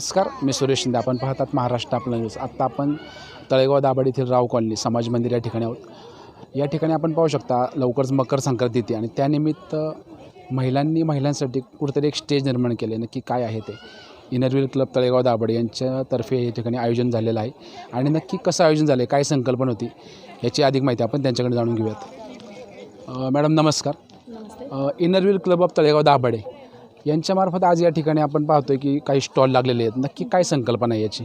नमस्कार मी सुरेश शिंदे. आपण पाहतात महाराष्ट्र आपला न्यूज आत्ता आपण तळेगाव दाभाड येथील राव कॉलनी समाज मंदिर या ठिकाणी आहोत. या ठिकाणी आपण पाहू शकता लवकरच मकर संक्रांती येते आणि त्यानिमित्त महिलांनी महिलांसाठी कुठेतरी एक स्टेज निर्माण केले. नक्की काय आहे ते? इनरव्हील क्लब तळेगाव दाभाडे यांच्यातर्फे या ठिकाणी आयोजन झालेलं आहे. आणि नक्की कसं आयोजन झालं आहे काय संकल्पना होती याची अधिक माहिती आपण त्यांच्याकडे जाणून घेऊयात. मॅडम नमस्कार. Inner wheel club of Talegaon Dabhade यांच्यामार्फत आज या ठिकाणी आपण पाहतोय की काही स्टॉल लागलेले आहेत. नक्की काय संकल्पना आहे याची?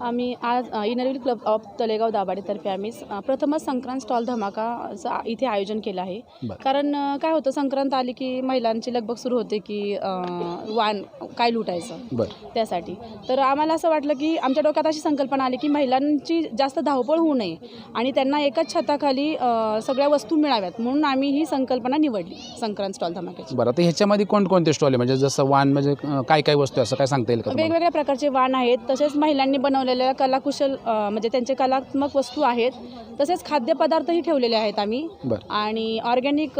आम्ही आज अ, Inner Wheel club of Talegaon दाभाडेतर्फे आम्ही प्रथमच संक्रांत स्टॉल धमाकाचं इथे आयोजन केलं आहे. कारण काय होतं संक्रांत आली की महिलांची लगबग सुरू होते की वाण काय लुटायचं बरं. त्यासाठी. तर आम्हाला असं वाटलं की आमच्या डोक्यात अशी संकल्पना आली की महिलांची जास्त धावपळ होऊ नये आणि त्यांना एकाच छताखाली सगळ्या वस्तू मिळाव्यात. म्हणून आम्ही ही संकल्पना निवडली संक्रांत स्टॉल धमाक्याची. बरं आता ह्याच्यामध्ये कोणकोणते स्टॉल आहे? म्हणजे जसं वान म्हणजे काय काय वस्तू असं काय सांगता येईल? वेगवेगळ्या प्रकारचे वाण आहेत. तसेच महिलांनी बनवलेल्या कलाकुशल म्हणजे त्यांचे कलात्मक वस्तू आहेत. तसेच खाद्यपदार्थही ठेवलेले आहेत आम्ही. आणि ऑर्गॅनिक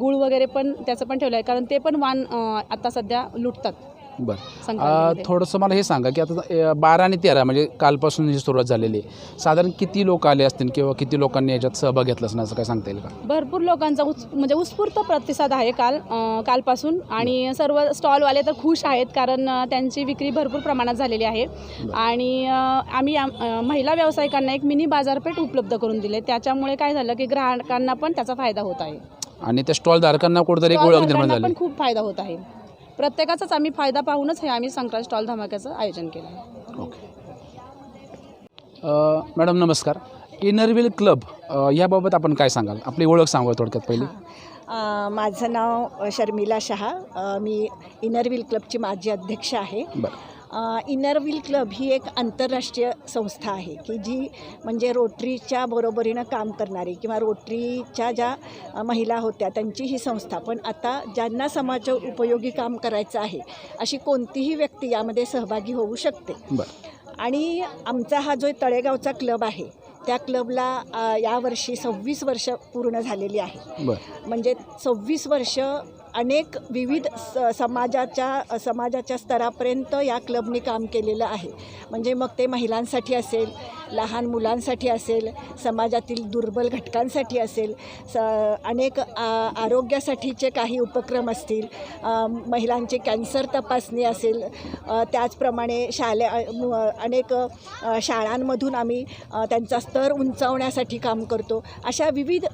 गुळ वगैरे पण त्याचं पण ठेवलं आहे. कारण ते पण वाण आता सध्या लुटतात. बरं. संक्रांतीमध्ये. थोडंसं मला हे सांगा की आता अं, बारा आणि तेरा म्हणजे कालपासून ही सुरुवात झालेली आहे. साधारण किती लोक आले असतील किंवा किती लोकांनी याच्यात सहभाग घेतला असं असं काय सांगता येईल का? भरपूर लोकांचा उत् म्हणजे उत्स्फूर्त प्रतिसाद आहे काल अ, कालपासून. आणि सर्व स्टॉलवाले तर खुश आहेत कारण अ, त्यांची विक्री भरपूर प्रमाणात झालेली आहे. आणि अ, आम्ही आम- अ, महिला व्यावसायिकांना एक मिनी बाजारपेठ उपलब्ध करून दिले. त्याच्यामुळे काय झालं की ग्राहकांना पण त्याचा फायदा होत आहे. आणि त्या स्टॉल धारकांना कुठेतरी एक ओळख निर्माण स्टॉलधारकांना झाली. पण खूप फायदा होत आहे. प्रत्येकाचाच आम्ही फायदा पाहूनच हे आम्ही संक्रांत स्टॉल धमाक्याचं आयोजन केलं आहे. ओके. अ, मॅडम नमस्कार. इनरव्हील क्लब याबाबत आपण काय सांगाल? आपली ओळख सांगा थोडक्यात पहिली. अ, माझं नाव शर्मिला शहा. मी इनरव्हील क्लबची माजी अध्यक्ष आहे. इनरव्हील क्लब ही एक आंतरराष्ट्रीय संस्था आहे की जी म्हणजे रोटरीच्या बरोबरीनं काम करणारी किंवा रोटरीच्या ज्या महिला होत्या त्यांची ही संस्था. पण आता ज्यांना समाज उपयोगी काम करायचं आहे अशी कोणतीही व्यक्ती यामध्ये सहभागी होऊ शकते. आणि आमचा हा जो तळेगावचा क्लब आहे त्या क्लबला यावर्षी सव्वीस वर्ष पूर्ण झालेली आहे. म्हणजे सव्वीस वर्ष अनेक विविध स समाजाच्या समाजाच्या स्तरापर्यंत या क्लबने काम केलेलं आहे. म्हणजे मग ते महिलांसाठी असेल लहान मुलांसाठी असेल समाजातील दुर्बल घटकांसाठी असेल स अनेक आ आरोग्यासाठीचे काही उपक्रम असतील महिलांचे कॅन्सर तपासणी असेल त्याचप्रमाणे शाले अनेक शाळांमधून आम्ही त्यांचा स्तर उंचावण्यासाठी काम करतो. अशा विविध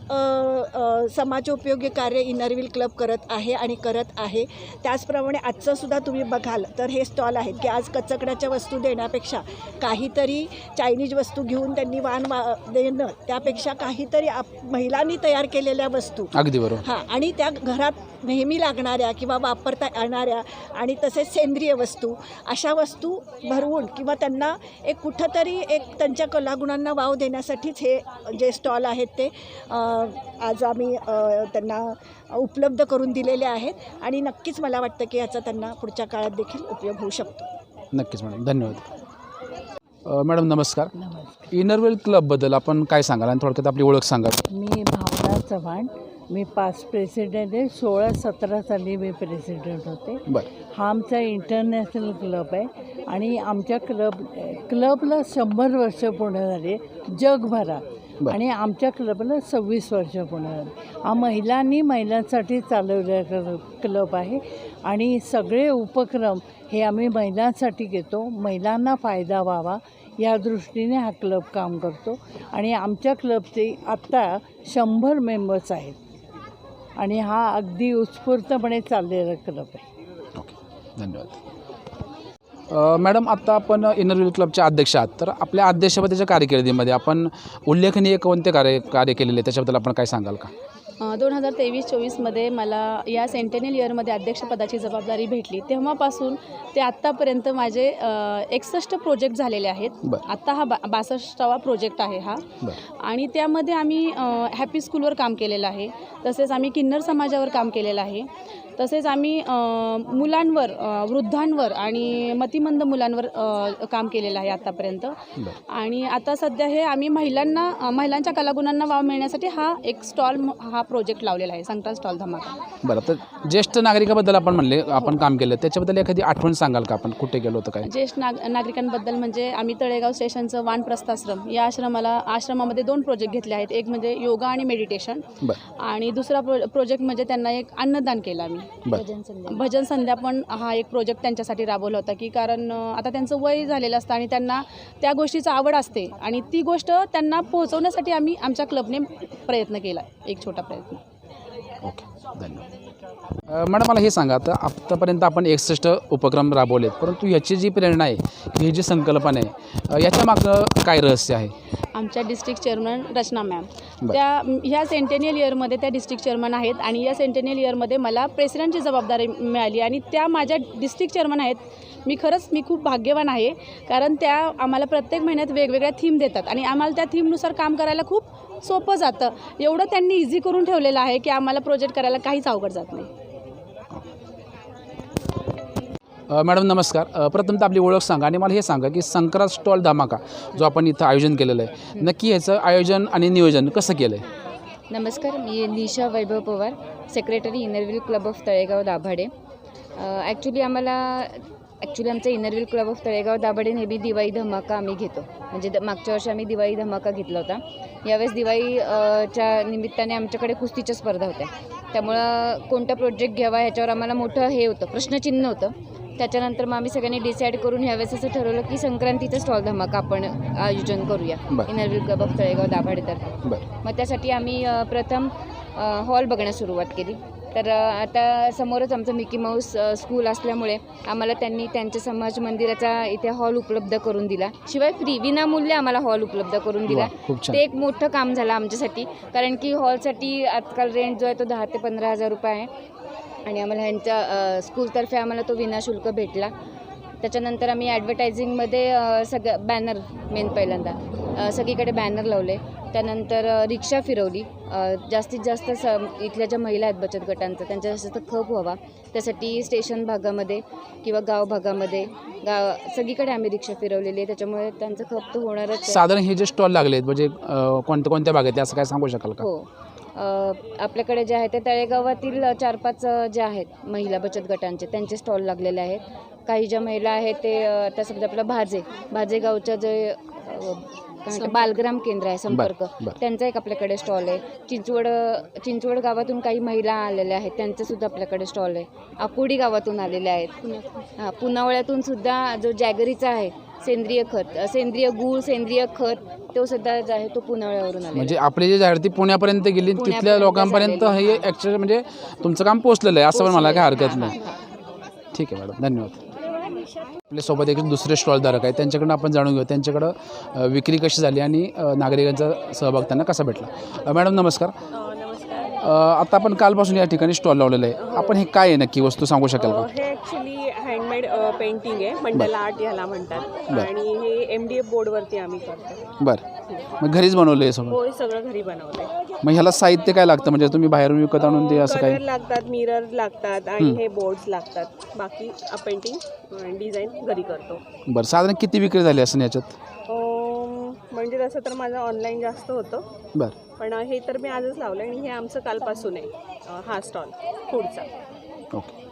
समाजोपयोगी कार्य इनरविल क्लब करत आहे आणि करत आहे. त्याचप्रमाणे आजचंसुद्धा तुम्ही बघाल तर हे स्टॉल आहेत की आज कचकड्याच्या वस्तू देण्यापेक्षा काहीतरी चायनीज वस्तू घेऊन त्यांनी वाण वा देणं त्यापेक्षा काहीतरी आप महिलांनी तयार केलेल्या वस्तू. अगदी बरोबर. हां आणि त्या घरात नेहमी लागणाऱ्या किंवा वापरता येणाऱ्या आणि तसेच सेंद्रिय वस्तू अशा वस्तू भरवून किंवा त्यांना एक कुठंतरी एक त्यांच्या कलागुणांना वाव देण्यासाठीच हे जे स्टॉल आहेत ते अ, आज आम्ही अ, त्यांना उपलब्ध करून दिलेले आहेत आणि नक्कीच मला वाटतं की याचा त्यांना पुढच्या काळात देखील उपयोग होऊ शकतो. नक्कीच मॅडम. धन्यवाद. अ, मॅडम नमस्कार. इनरवेल क्लबबद्दल आपण काय सांगाल? आणि थोडक्यात आपली ओळख सांगा मी भावना चव्हाण. मी पाच प्रेसिडेंट आहे. सोळा सतरा साली मी प्रेसिडेंट होते. बरं. हा आमचा इंटरनॅशनल क्लब आहे. आणि आमच्या क्लब क्लबला शंभर वर्ष पूर्ण झाली. जगभरात. बरं. आणि आमच्या क्लबला सव्वीस वर्ष पूर्ण झाली. हा महिलांनी महिलांसाठी चालवलेला क्लब आहे. आणि सगळे उपक्रम हे आम्ही महिलांसाठी घेतो. महिलांना फायदा व्हावा. या दृष्टीने हा क्लब काम करतो. आणि आमच्या क्लबचे आत्ता शंभर मेंबर्स आहेत. आणि हा अगदी उत्स्फूर्तपणे चाललेला क्लब आहे. ओके. धन्यवाद. मॅडम आत्ता आपण इनरव्हील क्लबच्या अध्यक्ष आहात. तर आपल्या अध्यक्षपदाच्या कार्यकिर्दीमध्ये आपण उल्लेखनीय कोणते कार्य कार्य केलेले आहे त्याच्याबद्दल आपण काय सांगाल का? दोन हजार तेवीस चोवीसमध्ये मला या सेंटेनियल इयरमध्ये अध्यक्षपदाची जबाबदारी भेटली. तेव्हापासून ते आत्तापर्यंत माझे एकसष्ट प्रोजेक्ट झालेले आहेत. आत्ता हा बा बासष्टावा प्रोजेक्ट आहे हा. आणि त्यामध्ये आम्ही हॅपी स्कूलवर काम केलेलं आहे. तसेच आम्ही किन्नर समाजावर काम केलेलं आहे. तसेच आम्ही मुलांवर वृद्धांवर आणि मतिमंद मुलांवर काम केलेलं आहे आत्तापर्यंत आणि आता सध्या हे आम्ही महिलांना महिलांच्या कलागुणांना वाव मिळण्यासाठी हा एक स्टॉल हा प्रोजेक्ट लावलेला आहे संक्रांत स्टॉल धमाका. बरं तर ज्येष्ठ नागरिकाबद्दल आपण म्हणले आपण काम केलं त्याच्याबद्दल एखादी आठवण सांगाल का आपण? कुठे गेलो होतं काय? ज्येष्ठ नाग नागरिकांबद्दल म्हणजे आम्ही तळेगाव स्टेशनचं वानप्रस्थाश्रम या आश्रमाला आश्रमामध्ये दोन प्रोजेक्ट घेतले आहेत एक म्हणजे योगा आणि मेडिटेशन आणि दुसरा प्रो प्रोजेक्ट म्हणजे त्यांना एक अन्नदान केलं आम्ही. भजन संध्या. पण हा एक प्रोजेक्ट त्यांच्यासाठी राबवला होता की कारण आता त्यांचं वय झालेलं असतं आणि त्यांना त्या गोष्टीचं आवड असते आणि ती गोष्ट त्यांना पोहोचवण्यासाठी आम्ही आमच्या क्लबने प्रयत्न केला एक छोटा प्रयत्न. ओके धन्यवाद. मॅडम मला हे सांगा आता आत्तापर्यंत आपण एकसष्ट उपक्रम राबवलेत परंतु याची जी प्रेरणा आहे ही जी संकल्पना आहे याच्या मागं काय रहस्य आहे? आमच्या डिस्ट्रिक्ट चेअरमन रचना मॅम. त्या ह्या सेंटेनियल इयरमध्ये त्या डिस्ट्रिक्ट चेअरमन आहेत आणि या सेंटेनियल इयरमध्ये मला प्रेसिडेंटची जबाबदारी मिळाली आणि त्या माझ्या डिस्ट्रिक्ट चेअरमन आहेत. मी खरंच मी खूप भाग्यवान आहे. कारण त्या आम्हाला प्रत्येक महिन्यात वेगवेगळ्या थीम देतात आणि आम्हाला त्या थीमनुसार काम करायला खूप सोपं जातं. एवढं त्यांनी इझी करून ठेवलेलं आहे की आम्हाला प्रोजेक्ट करायला काहीच अवघड जात नाही. मॅडम नमस्कार. अ, प्रथम तर आपली ओळख सांगा आणि मला हे सांगा की संक्रांत स्टॉल धमाका जो आपण इथं आयोजन केलेलं आहे नक्की याचं आयोजन आणि नियोजन कसं केलं आहे नमस्कार मी Nisha Vaibhav Pawar secretary inner wheel club of Talegaon Dabhade. Actually आम्हाला ॲक्च्युली आमचा inner wheel club of Talegaon Dabhade नेहमी दिवाळी धमाका आम्ही घेतो. म्हणजे द मागच्या वर्षी आम्ही दिवाळी धमाका घेतला होता. यावेळेस दिवाळी अ, च्या निमित्ताने आमच्याकडे कुस्तीच्या स्पर्धा होत्या. त्यामुळं कोणता प्रोजेक्ट घ्यावा ह्याच्यावर आम्हाला मोठं हे होतं प्रश्नचिन्ह होतं. त्याच्यानंतर मग आम्ही सगळ्यांनी डिसाईड करून ह्यावेळेस असं ठरवलं की संक्रांतीचा स्टॉल धमाका आपण आयोजन करूया. बरं. ऑफ तळेगाव दाभाडेतर्फे बरं. मग त्यासाठी आम्ही अ, प्रथम अ, हॉल बघण्यास सुरुवात केली. तर अ, आता समोरच आमचं मिकी माऊस अ, स्कूल असल्यामुळे आम्हाला त्यांनी त्यांच्या समाज मंदिराचा इथे हॉल उपलब्ध करून दिला. शिवाय फ्री विनामूल्य आम्हाला हॉल उपलब्ध करून दिला. वा, खूप छान. ते एक मोठं काम झालं आमच्यासाठी. कारण की हॉलसाठी आजकाल रेंट जो आहे तो दहा ते पंधरा हजार रुपये आहे. आणि आम्हाला ह्यांच्या स्कूलतर्फे आम्हाला तो विनाशुल्क भेटला. त्याच्यानंतर आम्ही ॲडव्हर्टायझिंगमध्ये अ, सगळं बॅनर मेन पहिल्यांदा. सगळीकडे बॅनर लावले. त्यानंतर रिक्षा फिरवली. जास्तीत जास्त स इथल्या ज्या महिला आहेत बचत गटांचा त्यांच्या जास्त खप व्हावा. त्यासाठी स्टेशन भागामध्ये किंवा गाव भागामध्ये गाव सगळीकडे आम्ही रिक्षा फिरवलेली आहे. त्याच्यामुळे त्यांचं खप तर होणारच साधारण हे जे स्टॉल लागलेत म्हणजे अ, कोणत्या कोणत्या भागात असं काय सांगू शकाल का? हो. आपल्याकडे जे आहे ते तळेगावातील चार पाच जे आहेत महिला बचत गटांचे त्यांचे स्टॉल लागलेले आहेत. काही ज्या महिला आहेत ते आता समजा आपलं भाजे भाजे गावचं जे बालग्राम केंद्र आहे संपर्क. त्यांचा एक आपल्याकडे स्टॉल आहे. चिंचवड चिंचवड गावातून काही महिला आलेल्या आहेत त्यांचं सुद्धा आपल्याकडे स्टॉल आहे. आकुडी गावातून आलेल्या आहेत. हां पुनावळ्यातून सुद्धा जो जॅगरीचा आहे सेंद्रिय खत सेंद्रिय गूळ सेंद्रिय खत तो सुद्धा जो आहे तो पुनावळ्यावरून आलेला आहे. म्हणजे आपली जी जाहिराती पुण्यापर्यंत गेली तिथल्या लोकांपर्यंत. हे ॲक्च्युअली म्हणजे तुमचं काम पोचलेलं आहे असं पण मला काय हरकत हां, नाही. हां, हां. ठीक आहे मॅडम धन्यवाद. आपल्यासोबत एक दुसरे स्टॉल धारक आहेत त्यांच्याकडनं आपण जाणून घेऊ त्यांच्याकडं विक्री कशी झाली आणि नागरिकांचा सहभाग त्यांना कसा भेटला? मॅडम नमस्कार. अ, आता आपण कालपासून या ठिकाणी स्टॉल लावलेला आहे. आपण हे काय आहे नक्की वस्तू सांगू शकाल का? हे ॲक्च्युली हँडमेड पेंटिंग आहे. मंडला आर्ट ह्याला म्हणतात. बरं. आणि हे एम डी एफ बोर्डवरती आम्ही करतो. बरं. मग घरीच बनवलं सगळं? होय सगळं घरी बनवलंय. मग ह्याला साहित्य काय लागतं? म्हणजे तुम्ही बाहेरून विकत आणून ते असं कलर काय लागतात मिरर लागतात आणि हं. बोर्ड्स लागतात. बाकी पेंटिंग डिझाईन घरी करतो. बरं. साधारण किती विक्री झाली असं याच्यात? म्हणजे तसं तर माझं ऑनलाईन जास्त होतं. बरं. पण हे तर मी आजच लावलं आणि हे आमचं कालपासून आहे अ, हा स्टॉल फूडचा ओके.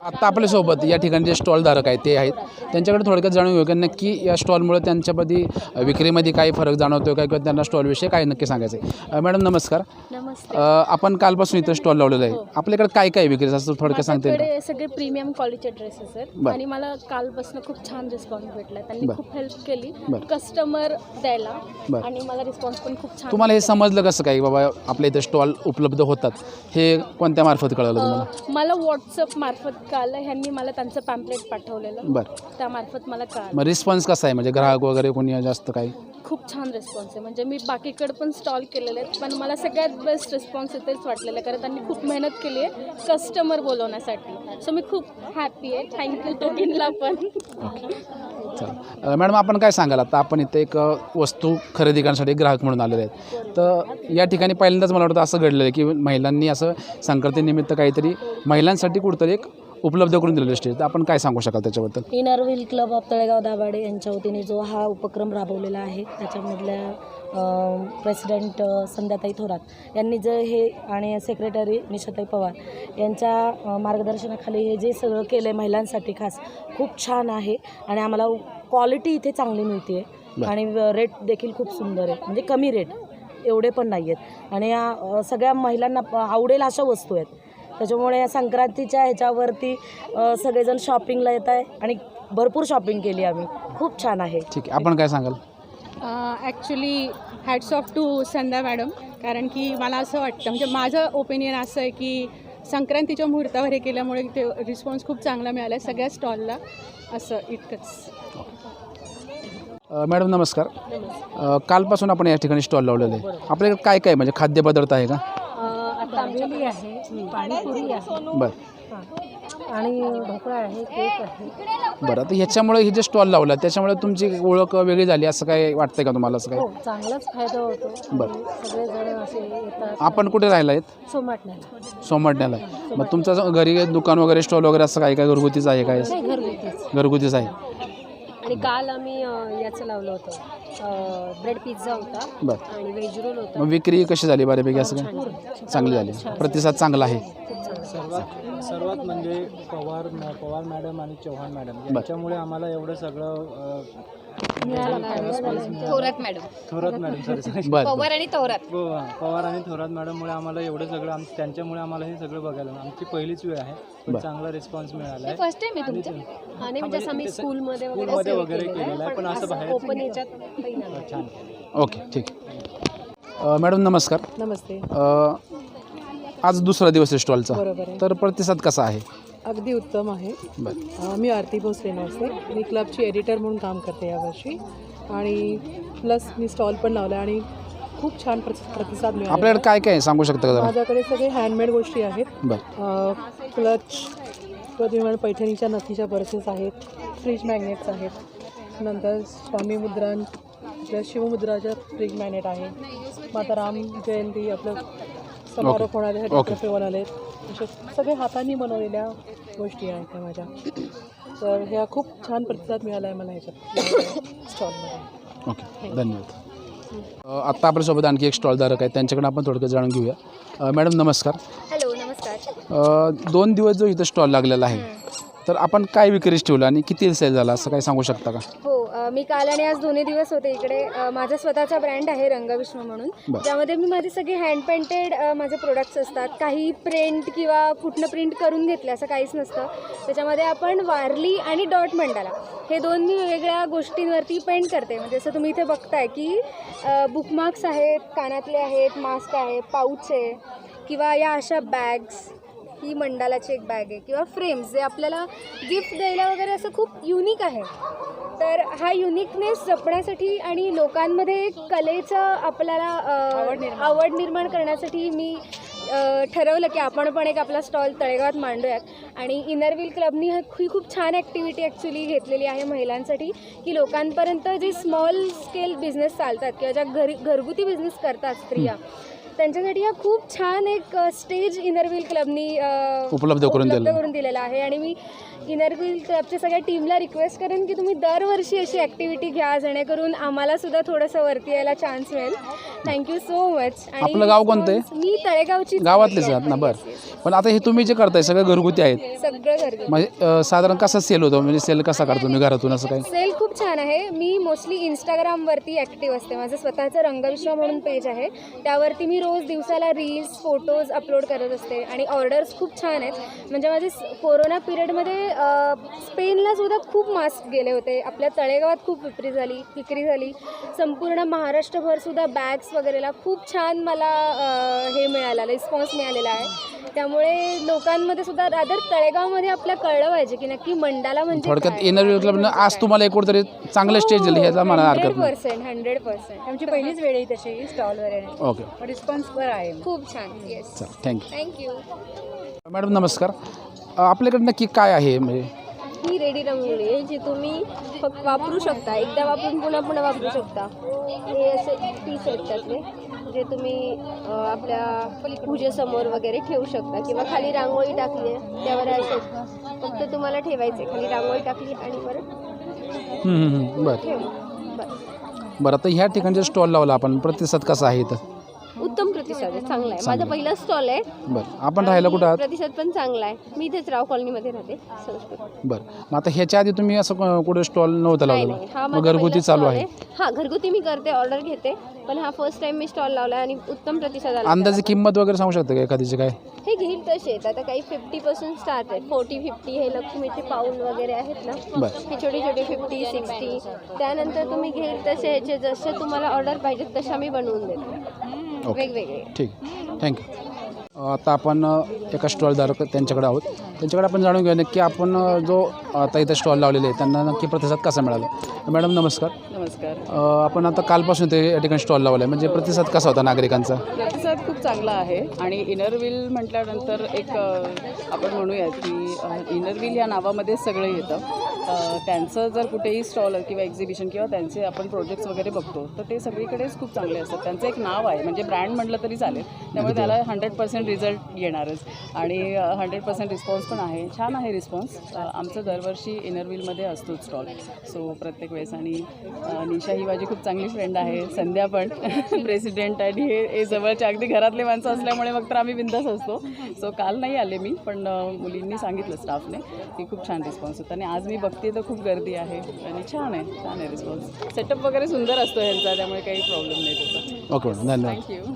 आत्ता आपल्यासोबत या ठिकाणी जे स्टॉल धारक आहेत ते आहेत. त्यांच्याकडे थोडक्यात जाणून घेऊ की नक्की या स्टॉलमुळे त्यांच्यामध्ये विक्रीमध्ये काही फरक जाणवतो का किंवा त्यांना स्टॉलविषयी काय नक्की सांगायचं आहे मॅडम नमस्कार. आपण कालपासून इथं स्टॉल लावलेला आहे. आपल्याकडे काय काय विक्री असं थोडक्यात सांगता सगळे प्रीमियम क्वालिटीचे ड्रेसेस आहेत. आणि मला कालपासून खूप छान रिस्पॉन्स भेटला. त्यांनी. खूप हेल्प केली. कस्टमर द्यायला. आणि मला रिस्पॉन्स पण खूप छान तुम्हाला हे समजलं कसं काय बाबा आपल्या इथे स्टॉल उपलब्ध होतात? हे कोणत्या मार्फत कळलं तुम्हाला? मला व्हॉट्सअप मार्फत कळलं ह्यांनी मला त्यांचं पॅम्पलेट पाठवलेलं. बरं. त्यामार्फत मला कळलं. मग रिस्पॉन्स कसा आहे? म्हणजे ग्राहक वगैरे कोणी जास्त काय खूप छान रिस्पॉन्स आहे. म्हणजे मी बाकीकडे पण स्टॉल केलेले आहेत पण मला सगळ्यात बेस्ट रिस्पॉन्स इथेच वाटलेलं आहे कारण त्यांनी खूप मेहनत केली आहे कस्टमर बोलवण्यासाठी. सो मी खूप हॅपी आहे. थँक्यू टोकिनला पण. मॅडम आपण काय सांगाल? आता आपण इथे एक अ, वस्तू खरेदी करण्यासाठी ग्राहक म्हणून आलेले आहेत. तर या ठिकाणी पहिल्यांदाच मला वाटतं असं घडलेलं आहे की महिलांनी असं संक्रांतीनिमित्त काहीतरी महिलांसाठी कुठंतरी एक उपलब्ध करून दिलेलं स्टेज तर आपण काय सांगू शकाल त्याच्याबद्दल? Inner wheel club of Talegaon Dabhade यांच्या वतीने जो हा उपक्रम राबवलेला आहे त्याच्यामधल्या प्रेसिडेंट संध्याताई थोरात यांनी जे हे आणि सेक्रेटरी निशाताई पवार यांच्या मार्गदर्शनाखाली हे जे सगळं केलं आहे महिलांसाठी खास खूप छान आहे आणि आम्हाला क्वालिटी इथे चांगली मिळते बरं. आणि रेट देखील खूप सुंदर आहे. म्हणजे कमी रेट एवढे पण नाही आहेत आणि या सगळ्या महिलांना आवडेल अशा वस्तू आहेत. त्याच्यामुळे या संक्रांतीच्या ह्याच्यावरती सगळेजण शॉपिंगला येत आहे आणि भरपूर शॉपिंग केली आम्ही. खूप छान आहे. ठीक आहे. आपण काय सांगाल? Actually hats off to Sandhya madam कारण की मला असं वाटतं म्हणजे माझं ओपिनियन असं आहे की संक्रांतीच्या मुहूर्तावर हे केल्यामुळे ते रिस्पॉन्स खूप चांगला मिळाला आहे सगळ्या स्टॉलला असं इतकंच. मॅडम नमस्कार. कालपासून आपण या ठिकाणी स्टॉल लावलेले आहे. आपल्याकडे काय काय म्हणजे खाद्यपदार्थ आहे का? आता आंबोली आहे पाणीपुरी आहे. बरं. आणि ढोकळा आहे केक आहे. बरं तर ह्याच्यामुळे हे जे स्टॉल लावला त्याच्यामुळे तुमची ओळख वेगळी झाली असं काय वाटतंय का तुम्हाला असं काय हो चांगलाच फायदा होतो. बरं. सगळेजण असे येतात. आपण कुठे राहिला आहेत? सोमाटण्याला सोमवारण्याला मग तुमचं असं घरी दुकान वगैरे स्टॉल वगैरे असं काय काय घरगुतीच आहे काय? नाही घरगुतीच. घरगुतीच आहे. आणि काल आम्ही अ, याचं लावलं होतं. ब्रेड पिझ्झा होता बरं. आणि व्हेज रोल होता. मग विक्री कशी झाली बऱ्यापैकी असं काय? चांगली झाली. प्रतिसाद चांगला आहे. सर्वात सर्वात म्हणजे पवार पवार मॅडम आणि चव्हाण मॅडम. यांच्यामुळे आम्हाला एवढं सगळं अ, Thorat madam. Thorat madam sorry sorry बरं पवार आणि थोरात. पवार आणि थोरात मॅडममुळे आम्हाला एवढं सगळं आम त्यांच्यामुळे आम्हाला हे सगळं बघायला मिळालं. आमची पहिलीच वेळ आहे. पण बरं. चांगला रिस्पॉन्स मिळाला आहे फर्स्ट टाइम आहे आणि तुमचं? ते- आणि म्हणजे असं आम्ही स्कूलमध्ये वगैरे स्कूलमध्ये वगैरे केलेलं आहे, पण असं बाहेर- ओपन याच्यात काही नाही. छान ओके ठीक अ, मॅडम नमस्कार. नमस्ते. अ, आज दुसरा दिवस आहे स्टॉलचा. बरोबर आहे. तर प्रतिसाद कसा आहे? अगदी उत्तम आहे. बरं. अ, मी आरती भोसले नमस्ते मी क्लबची एडिटर म्हणून काम करते यावर्षी. आणि प्लस मी स्टॉल पण लावला आणि खूप छान प्रति प्रतिसाद मिळाला आपल्याकडे काय काय आहे? सांगू शकता का जरा? माझ्याकडे सगळे हँडमेड गोष्टी आहेत. बरं. क्लच म्हणाल पैठणीच्या नथीच्या पर्सेस आहेत फ्रीज मॅग्नेट्स आहेत. नंतर स्वामी मुद्रां आपल्या शिवमुद्राच्या फ्रीज मॅग्नेट आहे. माता राम जयंती आपलं समारोप होणारे ओके. फोटोग्राफी बनाले असे सगळे हाताने बनवलेल्या गोष्टी आहेत त्या माझ्या. तर ह्या खूप छान प्रतिसाद मिळाला आहे मला ह्याच्यात स्टॉलमध्ये. ओके धन्यवाद. आत्ता आपल्यासोबत आणखी एक स्टॉलधारक आहे त्यांच्याकडे आपण थोडक्यात जाणून घेऊया. मॅडम नमस्कार. दोन दिवस जो इथं स्टॉल लागलेला आहे तर आपण काय विक्रीस ठेवलं आणि किती सेल झाला असं काय सांगू शकता का? हो अ, मी काल आणि आज दोन्ही दिवस होते इकडे. अ, माझा स्वतःचा ब्रँड आहे रंगविष्णू म्हणून. बरं. त्यामध्ये मी माझे सगळे हँड पेंटेड माझे प्रोडक्ट्स असतात. काही प्रिंट किंवा कुठनं प्रिंट करून घेतले असं काहीच नसतं. त्याच्यामध्ये आपण वारली आणि डॉट मंडाला हे दोन मी वेगवेगळ्या गोष्टींवरती पेंट करते. म्हणजे जसं तुम्ही इथे बघताय की बुकमार्क्स आहेत कानातले आहेत मास्क आहे पाऊच आहे. किंवा या अशा बॅग्स ही मंडालाची एक बॅग आहे. किंवा फ्रेम्स जे आपल्याला गिफ्ट द्यायला वगैरे असं खूप युनिक आहे. तर हा युनिकनेस जपण्यासाठी आणि लोकांमध्ये एक कलेचं आपल्याला आवड निर्माण करण्यासाठी मी ठरवलं की आपण पण एक आपला स्टॉल तळेगावात मांडूयात. आणि इनरव्हील क्लबनी हा- खूप छान ॲक्टिव्हिटी ॲक्च्युली घेतलेली आहे महिलांसाठी की लोकांपर्यंत जे स्मॉल स्केल बिझनेस चालतात किंवा ज्या घरी घरगुती बिझनेस करतात स्त्रिया त्यांच्यासाठी हा खूप छान एक स्टेज इनरव्हील क्लबनी उपलब्ध करून दिलं. करून दिलेला आहे. आणि मी इनरव्हील क्लबच्या सगळ्या टीमला रिक्वेस्ट करेन की तुम्ही दरवर्षी अशी ॲक्टिव्हिटी घ्या जेणेकरून आम्हाला सुद्धा थोडंसं वरती यायला चान्स मिळेल. थँक्यू सो मच आपलं गाव कोणतं आहे? मी तळेगावची गावातलेच आहात ना बरं. पण आता हे तुम्ही जे करताय सगळं घरगुती आहेत. सगळं घरगुती. म्हणजे अ, साधारण कसा सेल होतो? म्हणजे सेल कसा काढतो तुम्ही घरातून असं काय सेल खूप छान आहे. मी मोस्टली इंस्टाग्रामवरती ॲक्टिव्ह असते. माझं स्वतःचं रंगविश्व म्हणून पेज आहे. त्यावरती मी रोज दिवसाला रील्स फोटोज अपलोड करत असते. आणि ऑर्डर्स खूप छान आहेत. म्हणजे माझे स- कोरोना पिरियडमध्ये अ, स्पेनला सुद्धा खूप मास्क गेले होते. आपल्या तळेगावात खूप विक्री झाली विक्री झाली. संपूर्ण महाराष्ट्रभर सुद्धा बॅग्स वगैरेला खूप छान मला अ, हे मिळालं. रिस्पॉन्स मिळालेला आहे. त्यामुळे लोकांमध्ये सुद्धा रादर तळेगावमध्ये आपल्या कळलं पाहिजे की नक्की मंडाला म्हणजे थोडक्यात क्लबनं आज तुम्हाला एक कुठेतरी चांगलं स्टेज दिलं ह्याचा मला हरकत पर्सेंट हंड्रेड पर्सेंट. आमची पहिलीच वेळ आहे तशी स्टॉलवर येण्याची. ओके रिस्पॉन्स बरं आहे. खूप छान. येस चल थँक्यू थँक्यू मॅडम नमस्कार. आपल्याकडे नक्की काय आहे? म्हणजे ही रेडी रंगोळी आहे जी तुम्ही फक्त वापरू शकता. एकदा वापरून पुन्हा पुन्हा वापरू शकता. हे असे पीस आहेत त्यातले. जे तुम्ही आपल्या पूजेसमोर वगैरे ठेवू शकता. किंवा खाली रांगोळी टाकली आहे त्यावर असे फक्त तुम्हाला ठेवायचे. खाली रांगोळी टाकली आणि परत. बरं. बरं. आता ह्या ठिकाणी स्टॉल लावला आपण. प्रतिसाद कसा आहे इथं? उत्तम प्रतिसाद आहे चांगला आहे. माझा. पहिला स्टॉल आहे. बरं आपण राहायला कुठं आहात? प्रतिसाद पण चांगला आहे. मी इथेच राव कॉलनीमध्ये राहते बरं मग आता ह्याच्या आधी तुम्ही असं क- कुठे स्टॉल नव्हता नाही हा मग माझा घरगुती पहिला चालू stall आहे. हा घरगुती मी करते ऑर्डर घेते पण हा फर्स्ट टाइम मी स्टॉल लावला आणि उत्तम प्रतिसाद आला अंदाजे. किंमत वगैरे सांगू शकता का एखादीची काय? हे घेईल तसे आहेत. आता काही फिफ्टी पासून स्टार्ट आहे. फोर्टी फिफ्टी हे लक्ष्मीचे पाऊल वगैरे आहेत ना बरं. हे छोटे छोटे फिफ्टी सिक्स्टी त्यानंतर तुम्ही घेईल तसे ह्याचे जसे तुम्हाला ऑर्डर पाहिजेत तशा मी बनवून देते. वेगवेगळे. ठीक थँक्यू आता आपण एका स्टॉलधारक त्यांच्याकडे आहोत. त्यांच्याकडे आपण जाणून घेऊया नक्की आपण जो आता इथं स्टॉल लावलेले आहे त्यांना नक्की प्रतिसाद कसा मिळाला? मॅडम नमस्कार. नमस्कार. आपण आता कालपासून ते या ठिकाणी स्टॉल लावला आहे म्हणजे प्रतिसाद कसा होता नागरिकांचा? प्रतिसाद खूप चांगला आहे आणि इनर व्हील म्हटल्यानंतर एक आपण म्हणूयात की इनर व्हील या नावामध्येच सगळं येतं. त्यांचं जर कुठेही स्टॉल किंवा एक्झिबिशन किंवा त्यांचे आपण प्रोजेक्ट्स वगैरे बघतो तर ते सगळीकडेच खूप चांगले असतात. त्यांचं एक नाव आहे म्हणजे ब्रँड म्हटलं तरी चालेल त्यामुळे त्याला हंड्रेड पर्सेंट रिझल्ट येणारच. आणि हंड्रेड पर्सेंट रिस्पॉन्स पण आहे. छान आहे रिस्पॉन्स आमचं दरवर्षी इनर व्हीलमध्ये असतोच स्टॉल सो प्रत्येक वेळेस. आणि निशा ही माझी खूप चांगली फ्रेंड आहे. संध्या पण प्रेसिडेंट आणि हे हे जवळच्या अगदी घरातले माणसं असल्यामुळे मग तर आम्ही बिंदास असतो. सो काल नाही आले मी पण मुलींनी सांगितलं स्टाफने की खूप छान रिस्पॉन्स होता. आणि आज मी बघते तर खूप गर्दी आहे आणि छान आहे छान आहे रिस्पॉन्स सेटअप वगैरे सुंदर असतो ह्यांचा त्यामुळे काही प्रॉब्लेम नाही त्याचा. ओके मॅडम धन्यवाद थँक्यू